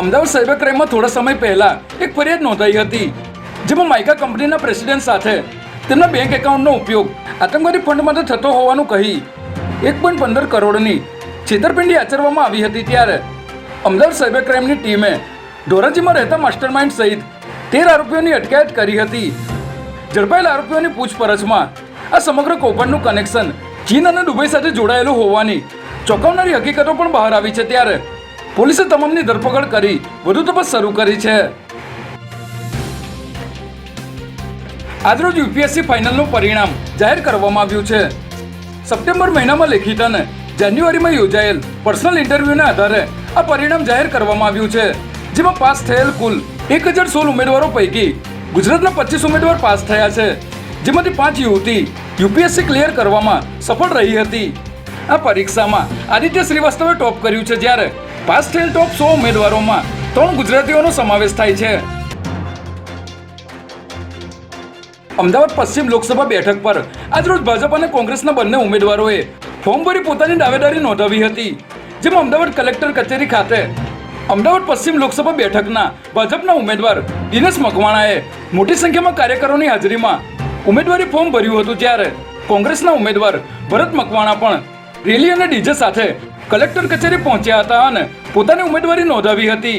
Ahmedabad cyber ક્રાઇમમાં થોડા સમય પહેલા એક ફરિયાદ નોંધાઈ હતી, જેમાં માઇકા કંપનીના પ્રેસિડેન્ટ સાથે તેમના બેંક એકાઉન્ટનો ઉપયોગ આતંકવાદી ફંડ માટે થતો હોવાનું કહી એક પોઈન્ટ પંદર કરોડની છેતરપિંડી આચરવામાં આવી હતી ત્યારે અમદાવાદ સાયબર ક્રાઇમની ટીમે ધોરાજીમાં રહેતા માસ્ટરમાઇન્ડ સહિત તેર આરોપીઓની અટકાયત કરી હતી. ઝડપાયેલ આરોપીઓની પૂછપરછમાં આ સમગ્ર કૌભાંડનું કનેક્શન ચીન અને દુબઈ સાથે જોડાયેલું હોવાની ચોંકાવનારી હકીકતો પણ બહાર આવી છે ત્યારે પોલીસે તમામની ધરપકડ કરી વધુ તપાસ શરૂ કરી છે. આજરોજ યુપીએસસી ફાઇનલનું પરિણામ જાહેર કરવામાં આવ્યું છે. સપ્ટેમ્બર મહિનામાં લેખિત અને જાન્યુઆરીમાં યોજાયેલ પર્સનલ ઇન્ટરવ્યૂના આધારે આ પરિણામ જાહેર કરવામાં આવ્યું છે, જેમાં પાસ થયેલ કુલ એક હજાર સોળ ઉમેદવારો પૈકી ગુજરાતના પચીસ ઉમેદવાર પાસ થયા છે, જેમાંથી પાંચ યુવતી યુપીએસસી ક્લિયર કરવામાં સફળ રહી હતી. આ પરીક્ષામાં આદિત્ય શ્રીવાસ્તવે ટોપ કર્યું છે જ્યારે પાસ થયેલ ટોપ સો ઉમેદવારોમાં ત્રણ ગુજરાતીઓનો સમાવેશ થાય છે. અમદાવાદ પશ્ચિમ લોકસભા બેઠક પર આજરોજ ભાજપ અને કોંગ્રેસના બંને ઉમેદવારોએ ફોર્મ ભરી પોતાની દાવેદારી નોંધાવી હતી, જેમાં અમદાવાદ કલેક્ટર કચેરી ખાતે અમદાવાદ પશ્ચિમ લોકસભા બેઠકના ભાજપના ઉમેદવાર દિનેશ મકવાણાએ મોટી સંખ્યામાં કાર્યકરોની હાજરીમાં ઉમેદવારી ફોર્મ ભર્યું હતું ત્યારે કોંગ્રેસના ઉમેદવાર ભરત મકવાણા પણ રેલી અને ડીજે સાથે કલેક્ટર કચેરી પહોંચ્યા હતા અને પોતાની ઉમેદવારી નોંધાવી હતી.